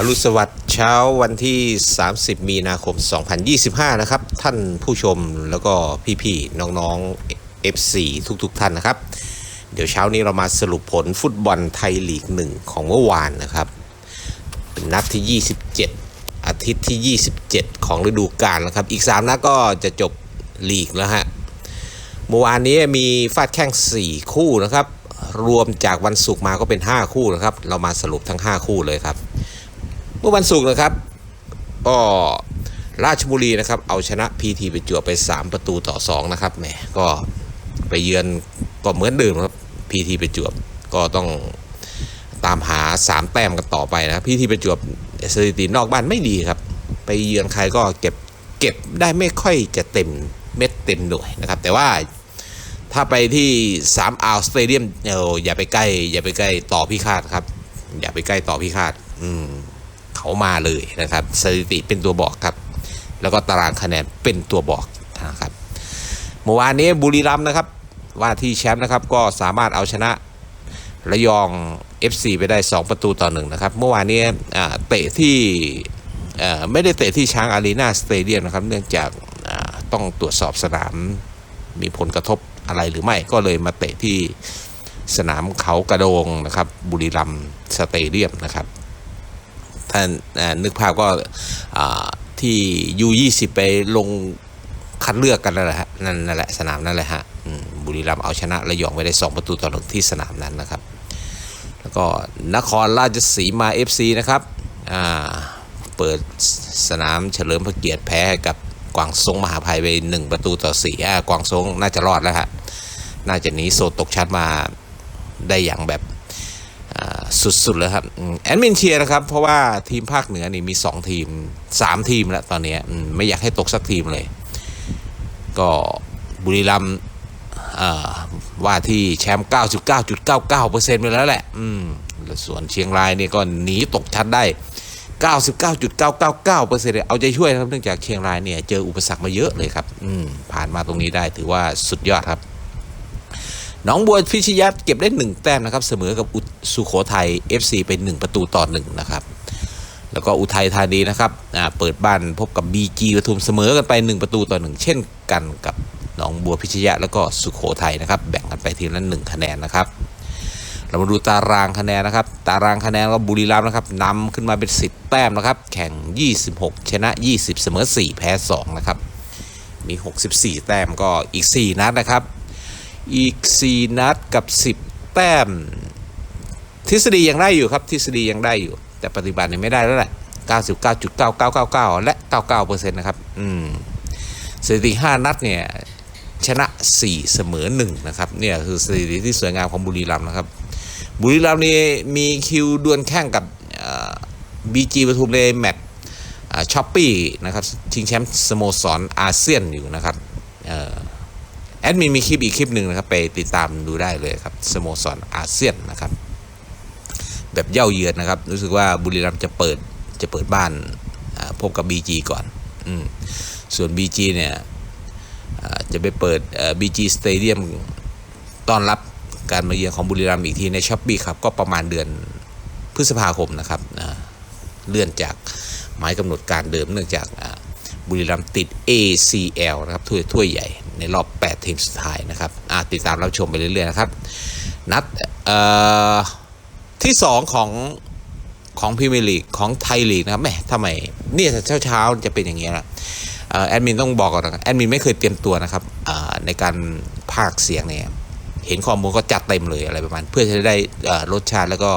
อรุณสวัสดิ์เช้าวันที่ 30 มีนาคม 2025 นะครับ ท่านผู้ชมแล้วก็พี่ ๆ น้อง ๆ F4 ทุก ๆ ท่านนะครับ เดี๋ยวเช้านี้เรามาสรุปผลฟุตบอลไทยลีก 1 ของเมื่อวานนะครับ เป็นนัดที่ 27 อาทิตย์ที่ 27 ของฤดูกาลนะครับ อีก 3 นัดก็จะจบลีกแล้วฮะ เมื่อวานนี้มีฟาดแข้ง 4 คู่นะครับ รวมจากวันศุกร์มาก็เป็น 5 คู่นะครับ เรามาสรุปทั้ง 5 คู่เลยครับ เมื่อวันศุกร์นะครับก็ราชบุรีนะครับเอาชนะพีทีไปจวบไป 3 ประตูต่อ2นะครับแหมก็ไปเยือนก็เหมือนเดิมครับพีทีไปจวบก็ต้องตามหา 3 แต้มกันต่อไปนะพีทีไปจวบสถิตินอกบ้านไม่ดีครับ ไปเยือนใครก็เก็บเก็บได้ไม่ค่อยจะเต็มเม็ดเต็มหน่วยนะครับ แต่ว่าถ้าไปที่3อ่าวสเตเดียมอออย่าไปใกล้ อย่าไปใกล้ต่อพิฆาตครับ อย่าไปใกล้ต่อพิฆาต อืม เขามาเลยนะครับสถิติเป็นตัวบอกครับ แล้วก็ตารางคะแนนเป็นตัวบอกนะครับเมื่อวานนี้บุรีรัมย์นะครับ ว่าที่แชมป์นะครับก็สามารถเอาชนะระยอง FC ไปได้ 2 ประตูต่อหนึ่งนะครับ เมื่อวานนี้เตะที่ไม่ได้เตะที่ช้างอารีนาสเตเดียมนะครับ เนื่องจากต้องตรวจสอบสนามมีผลกระทบอะไรหรือไม่ก็เลยมาเตะที่สนามเขากระโดงนะครับ บุรีรัมสเตเดียมนะครับ ท่านนึกภาพก็ที่ยูยี่สิบไปลงคัดเลือกกันนั่นแหละฮะนั่นแหละสนามนั่นแหละฮะบุรีรัมย์เอาชนะระยองไปได้ 2 ประตูต่อหนึ่งที่สนามนั้นนะครับ แล้วก็นครราชสีมา FC นะครับเปิดสนามเฉลิมพระเกียรติแพ้กับกวางซงมหาภัยไป 1 ประตูต่อ4อ่ากวางซงน่าจะรอดแล้วฮะน่าจะหนีโซนตกชั้นมาได้อย่างแบบ สุดๆเลยครับแอดมินเชียร์นะครับ เพราะว่าทีมภาคเหนือนี่มี 2 ทีม 3 ทีมแล้วตอนนี้ไม่อยากให้ตกสักทีมเลย ก็บุรีรัมว่าที่แชมป์ 99.99%ไปแล้วแหละ อืมส่วนเชียงรายนี่ก็หนีตกชั้นได้ 99.999%เเอาใจช่วยนะครับเนื่องจากเชียงรายเนี่ยเจออุปสรรคมาเยอะเลยครับ อืมผ่านมาตรงนี้ได้ถือว่าสุดยอดครับ น้องบัวพิชยัตเก็บได้ 1 แต้มนะครับ เสมอกับอุสุโขทัย FC ไป1ประตูต่อ1นะครับ แล้วก็อุทัยธานีนะครับเปิดบ้านพบกับ BG ปทุมเสมอกันไป 1 ประตูต่อ 1 เช่นกันกับหนองบัวพิชยะแล้วก็สุโขทัยนะครับ แบ่งกันไปทีละ1คะแนนนะครับ เรามาดูตารางคะแนนนะครับ ตารางคะแนนก็บุรีรัมย์นะครับนำขึ้นมาเป็น 10 แต้มนะครับ แข่ง 26 ชนะ 20 เสมอ 4 แพ้ 2 นะครับ มี 64 แต้มก็อีก 4 นัดนะครับ อีก 4 นัดกับ 10 แต้ม ทฤษฎียังได้อยู่ครับ ทฤษฎียังได้อยู่ แต่ปฏิบัติเนี่ยไม่ได้แล้วแหละ 99.9999 และ 99%นะครับ อืมสถิติ 5 นัดเนี่ย ชนะ 4 เสมอ 1 นะครับ เนี่ยคือสถิติที่สวยงามของบุรีรัมย์นะครับ บุรีรัมย์นี่มีคิวดวลแข่งกับบีจีปทุมในแมตช์ช้อปปี้นะครับชิงแชมป์สโมสรอาเซียนอยู่นะครับ ดมินมีคลิปอีกคลิปหนึ่งนะครับ ไปติดตามดูได้เลยครับสโมสรอาเซียนนะครับ แบบเย่าเยือนนะครับ รู้สึกว่าบุรีรัมย์จะเปิดจะเปิดบ้านพบกับ BG ก่อนอส่วน BG เนี่ยจะไปเปิด BG Stadium ต้อนรับการมาเยือนของบุรีรัมย์อีกทีในช้อปปี้ครับ ก็ประมาณเดือนพฤษภาคมนะครับเลื่อนจากหมายกำหนดการเดิมเนื่องจาก บุรีรัมย์ติด ACL นะครับถ้วยถ้วยใหญ่ในรอบ 8 ทีมสุดท้ายนะครับติดตามรับชมไปเรื่อยๆนะครับนัดเอ่อที่ 2 ของของพรีเมียร์ลีกของไทยลีกนะครับแหมทำไมเนี่ยเช้าเช้าๆจะเป็นอย่างเงี้ยล่ะออแอดมินต้องบอกก่อนนะแอดมินไม่เคยเตรียมตัวนะครับในการพากเสียงเนี่ยเห็นข้อมูลก็จัดเต็มเลยอะไรประมาณ เพื่อจะได้รสชาติแล้วก็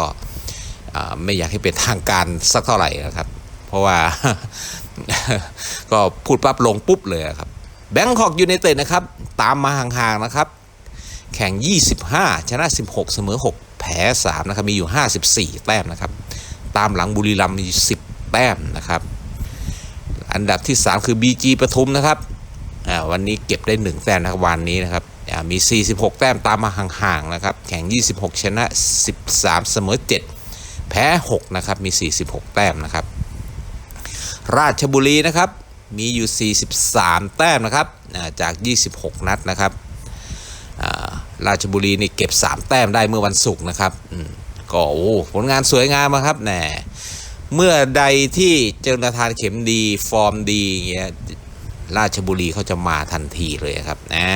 ไม่อยากให้เป็นทางการสักเท่าไหร่นะครับ เพราะว่า ก็พูดปั๊บลงปุ๊บเลยครับแบงคอกยูไนเต็ดนะครับ ตามมาห่างๆนะครับ แข่ง 25 ชนะ 16 เสมอ 6 แพ้ 3 นะครับ มีอยู่ 54 แต้มนะครับ ตามหลังบุรีรัมย์มี 10 แต้มนะครับ อันดับที่ 3 คือ BG ปทุมนะครับวันนี้เก็บได้ 1 แต้มนะครับวันนี้นะครับอ่ามี 46 แต้มตามมาห่างๆนะครับ แข่ง 26 ชนะ 13 เสมอ 7 แพ้ 6 นะครับ มี 46 แต้มนะครับ ราชบุรีนะครับ มีอยู่ 43 แต้มนะครับจาก 26 นัดนะครับราชบุรีนี่เก็บ 3 แต้มได้เมื่อวันศุกร์นะครับก็โอ้ผลงานสวยงามอะครับแหน่เมื่อใดที่เจนทานเข็มดีฟอร์มดีเงี้ยราชบุรีเขาจะมาทันทีเลยครับอ่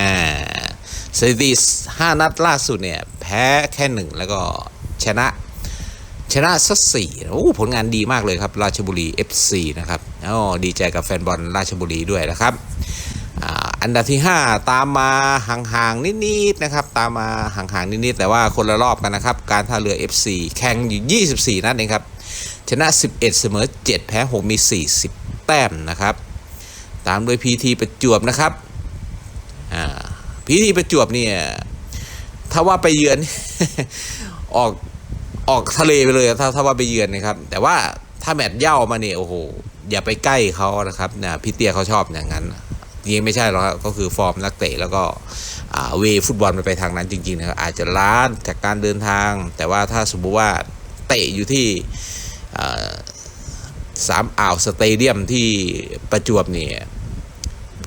สถิติห้านัดล่าสุดเนี่ยแพ้แค่หนึ่งแล้วก็ชนะ ชนะสักสี่โอ้ผลงานดีมากเลยครับ ราชบุรี FC นะครับอ๋อดีใจกับแฟนบอลราชบุรีด้วยนะครับอันดับที่ 5 ตามมาห่างๆนิดๆนะครับตามมาห่างๆนิดๆแต่ว่าคนละรอบกันนะครับการท่าเรือ FC แข่งอยู่ 24 นัดเองครับชนะ 11 เสมอ 7 แพ้ 6 มี 40 แต้มนะครับ ตามด้วยพีทีประจวบนะครับพีทีประจวบเนี่ยถ้าว่าไปเยือนออก ออกทะเลไปเลยถ้าถ้าว่าไปเยือนนะครับ แต่ว่าถ้าแมตช์เย่ามาเนี่ยโอ้โหอย่าไปใกล้เขานะครับนะพี่เตี้ยเขาชอบอย่างนั้นจริงไม่ใช่หรอกครับก็คือฟอร์มนักเตะแล้วก็เวฟุตบอลมันไปทางนั้นจริงๆนะครับอาจจะล้านจากการเดินทาง แต่ว่าถ้าสมมุติว่าเตะอยู่ที่สามอ่าวสเตเดียมที่ประจวบเนี่ย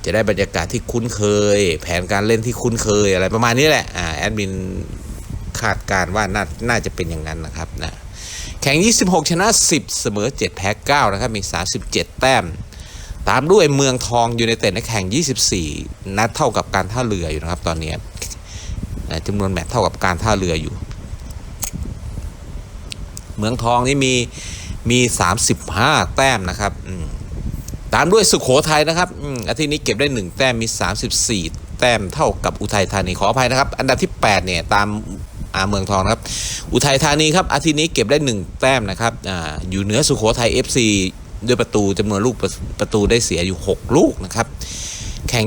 จะได้บรรยากาศที่คุ้นเคย แผนการเล่นที่คุ้นเคยอะไรประมาณนี้แหละอ่าแอดมิน คาดการ์ว่าน่าน่าจะเป็นอย่างนั้นนะครับนะแข่ง 26 ชนะ 10 เสมอ 7 แพ้ 9 นะครับ มี 37 แต้ม ตามด้วยเมืองทองอยู่ในเต็ดในแข่ง 24 นัดเท่ากับการท่าเรืออยู่นะครับตอนนี้จำนวนแมตช์เท่ากับการท่าเรืออยู่ เมืองทองนี่มีมี 35 แต้มนะครับตามด้วยสุขโขทัยนะครับอืมอาทิตย์นี้เก็บได้ 1 แต้มมี 34 แต้มเท่ากับอุทัยธานีขออภัยนะครับ อันดับที่ 8 เนี่ย ตาม อาเมืองทองนะครับ อุทัยธานีครับอาทิตย์นี้เก็บได้ 1 แต้มนะครับออยู่เหนือสุขโขทัย FC ด้วยประตูจำนวนลูกประประตูได้เสียอยู่ 6 ลูกนะครับ แข่ง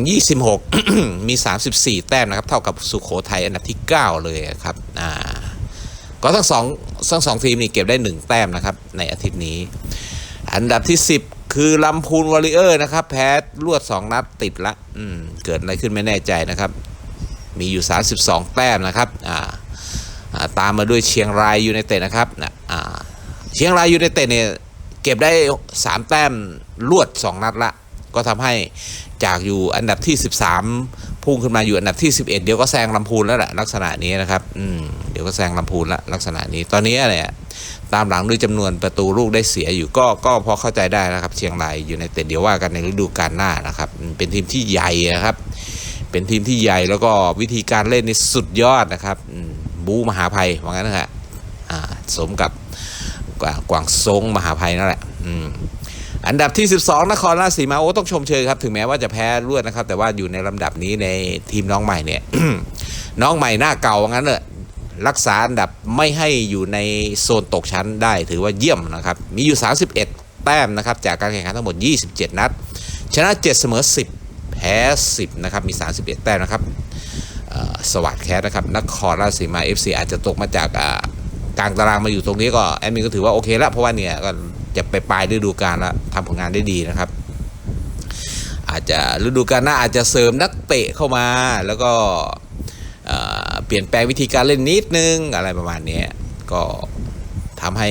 26 มี 34 แต้มนะครับ เท่ากับสุขโขทัยอันดับที่ 9 เลยครับอ่าก็ทั้งสองทั้งสองทีมนี่เก็บได้ 1 แต้มนะครับในอาทิตย์นี้ อันดับที่ 10คือลำพูนวอริเออร์นะครับ แพ้รวด 2 นัดติดละ อืม เกิดอะไรขึ้นไม่แน่ใจนะครับ มีอยู่ 32 แต้มนะครับ อ่า ตามมาด้วยเชียงรายยูไนเต็ดนะครับเชียงรายยูไนเต็ดเนี่ยเก็บได้ 3 แต้มรวด 2 นัดละ ก็ทำให้จากอยู่อันดับที่ 13 พุ่งขึ้นมาอยู่อันดับที่ 11 เดี๋ยวก็แซงลำพูนแล้วแหละลักษณะนี้นะครับอืมเดี๋ยวก็แซงลำพูนละลักษณะนี้ตอนนี้เนี่ยตามหลังด้วยจำนวนประตูลูกได้เสียอยู่ก็ก็พอเข้าใจได้นะครับ เชียงรายอยู่ในเต็ดเดี๋ยวว่ากันในฤดูกาลหน้านะครับ เป็นทีมที่ใหญ่นะครับ เป็นทีมที่ใหญ่แล้วก็วิธีการเล่นนี่สุดยอดนะครับอืม บูมหาภัยว่างั้นนะฮะอ่าสมกับกวางกวางซงมหาภัยนั่นแหละอืมอันดับที่ 12 นครราชสีมาโอ้ต้องชมเชยครับ ถึงแม้ว่าจะแพ้รวดนะครับ แต่ว่าอยู่ในลำดับนี้ในทีมน้องใหม่เนี่ยน้องใหม่หน้าเก่าว่างั้นเลยรักษาอันดับไม่ให้อยู่ในโซนตกชั้นได้ถือว่าเยี่ยมนะครับ มีอยู่ 31 แต้มนะครับ จากการแข่งขันทั้งหมด 27 นัด ชนะ 7 เสมอ 10 แพ้ 10 นะครับ มี 31 แต้มนะครับ สวัสดแคสนะครับนครราชสีมา FC อาจจะตกมาจากกลางตารางมาอยู่ตรงนี้ก็แอดมินก็ถือว่าโอเคแล้วเพราะว่าเนี่ยก็จะไปปลายฤดูกาลแล้วทำผลงานได้ดีนะครับ อาจจะฤดูกาลหน้าอาจจะเสริมนักเตะเข้ามาแล้วก็เปลี่ยนแปลงวิธีการเล่นนิดนึงอะไรประมาณนี้ก็ทำให้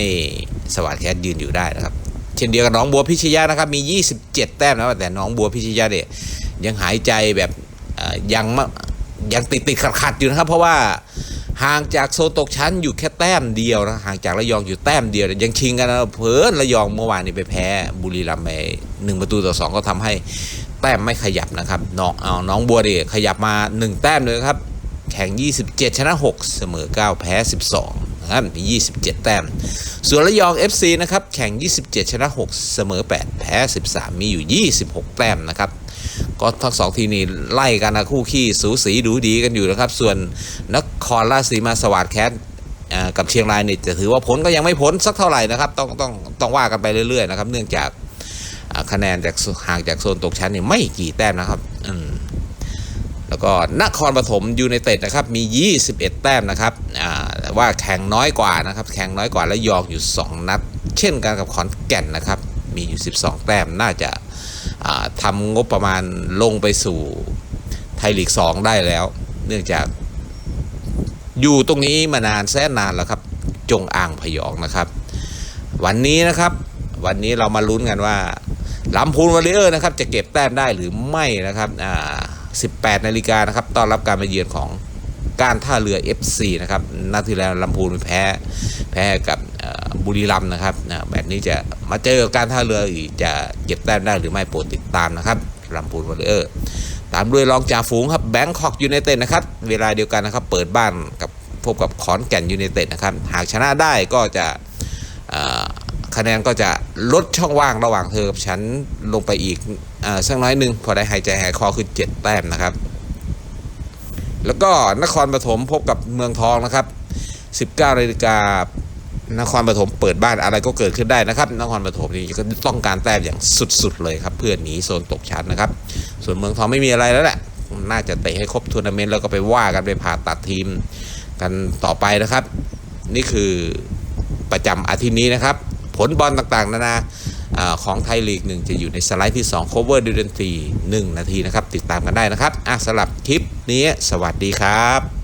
สวัสดแคสยืนอยู่ได้นะครับ เช่นเดียวกับน้องบัวพิชยะนะครับมี 27 แต้มนะแต่น้องบัวพิชยะเนี่ยยังหายใจแบบยังม่ ยังติดติดขัดขัดๆอยู่นะครับ เพราะว่าห่างจากโซนตกชั้นอยู่แค่แต้มเดียวนะห่างจากระยองอยู่แต้มเดียว ยังชิงกันนะเพิ่นระยองเมื่อวานนี้ไปแพ้บุรีรัมย์ไปหนึ่งประตูต่อสองก็ทำให้แต้มไม่ขยับนะครับน้องเอาน้องบัวดีขยับมาหนึ่งแต้มเลยครับ แข่ง 27 ชนะ 6 เสมอ 9 แพ้ 12นะครับมี 27 แต้ม ส่วนระยอง FC นะครับ แข่ง 27 ชนะ 6 เสมอ 8 แพ้ 13 มีอยู่ 26 แต้มนะครับ ก็ทั้งสองทีมนี้ไล่กันนะคู่ขี้สูสีดูดีกันอยู่นะครับ ส่วนนครราชสีมาสวัสดแคทกับเชียงรายเนี่ยจะถือว่าผลก็ยังไม่พ้นสักเท่าไหร่นะครับต้องต้องต้องว่ากันไปเรื่อยๆนะครับ เนื่องจากคะแนนจากห่างจากโซนตกชั้นเนี่ยไม่กี่แต้มนะครับอืมแล้วก็นครปฐมยูไนเต็ดนะครับมี 21 แต้มนะครับว่าแข่งน้อยกว่านะครับ แข่งน้อยกว่าและยองอยู่ 2 นัด เช่นกันกับขอนแก่นนะครับ มีอยู่ 12 แต้มน่าจะ ทำงบประมาณลงไปสู่ไทยลีก 2 ได้แล้ว เนื่องจากอยู่ตรงนี้มานานแสนนานแล้วครับ จงอ่างพยองนะครับ วันนี้นะครับ วันนี้เรามาลุ้นกันว่าลำพูนวอริเออร์นะครับ จะเก็บแต้มได้หรือไม่นะครับอ่า18 นาฬิกานะครับ ต้อนรับการมาเยือนของ การท่าเรือ FC นะครับนัดที่แล้วลำพูนแพ้แพ้กับบุรีรัมย์นะครับนะแบบนี้จะมาเจอการท่าเรืออีกจะเก็บแต้มได้หรือไม่โปรดติดตามนะครับลำพูนวอลเลอร์ตามด้วยรองจ่าฝูงครับแบงคอกยูไนเต็ดนะครับเวลาเดียวกันนะครับเปิดบ้านกับพบกับขอนแก่นยูไนเต็ดนะครับหากชนะได้ก็จะคะแนนก็จะลดช่องว่างระหว่างเธอกับฉันลงไปอีกอสักน้อยหนึ่งพอได้หายใจหายคอคือ 7 แต้มนะครับ แล้วก็นครปฐมพบกับเมืองทองนะครับ 19นาฬิกานครปฐมเปิดบ้านอะไรก็เกิดขึ้นได้นะครับ นครปฐมนี่ก็ต้องการแต้มอย่างสุดๆเลยครับ เพื่อหนีโซนตกชั้นนะครับ ส่วนเมืองทองไม่มีอะไรแล้วแหละน่าจะเตะให้ครบทัวร์นาเมนต์แล้วก็ไปว่ากันไปผ่าตัดทีมกันต่อไปนะครับ นี่คือประจำอาทิตย์นี้นะครับ ผลบอลต่างๆ นานา ของไทยลีกหนึ่งจะอยู่ในสไลด์ที่ 2 cover ดูดนตรี1นาทีนะครับ ติดตามกันได้นะครับอะสำหรับคลิปนี้สวัสดีครับ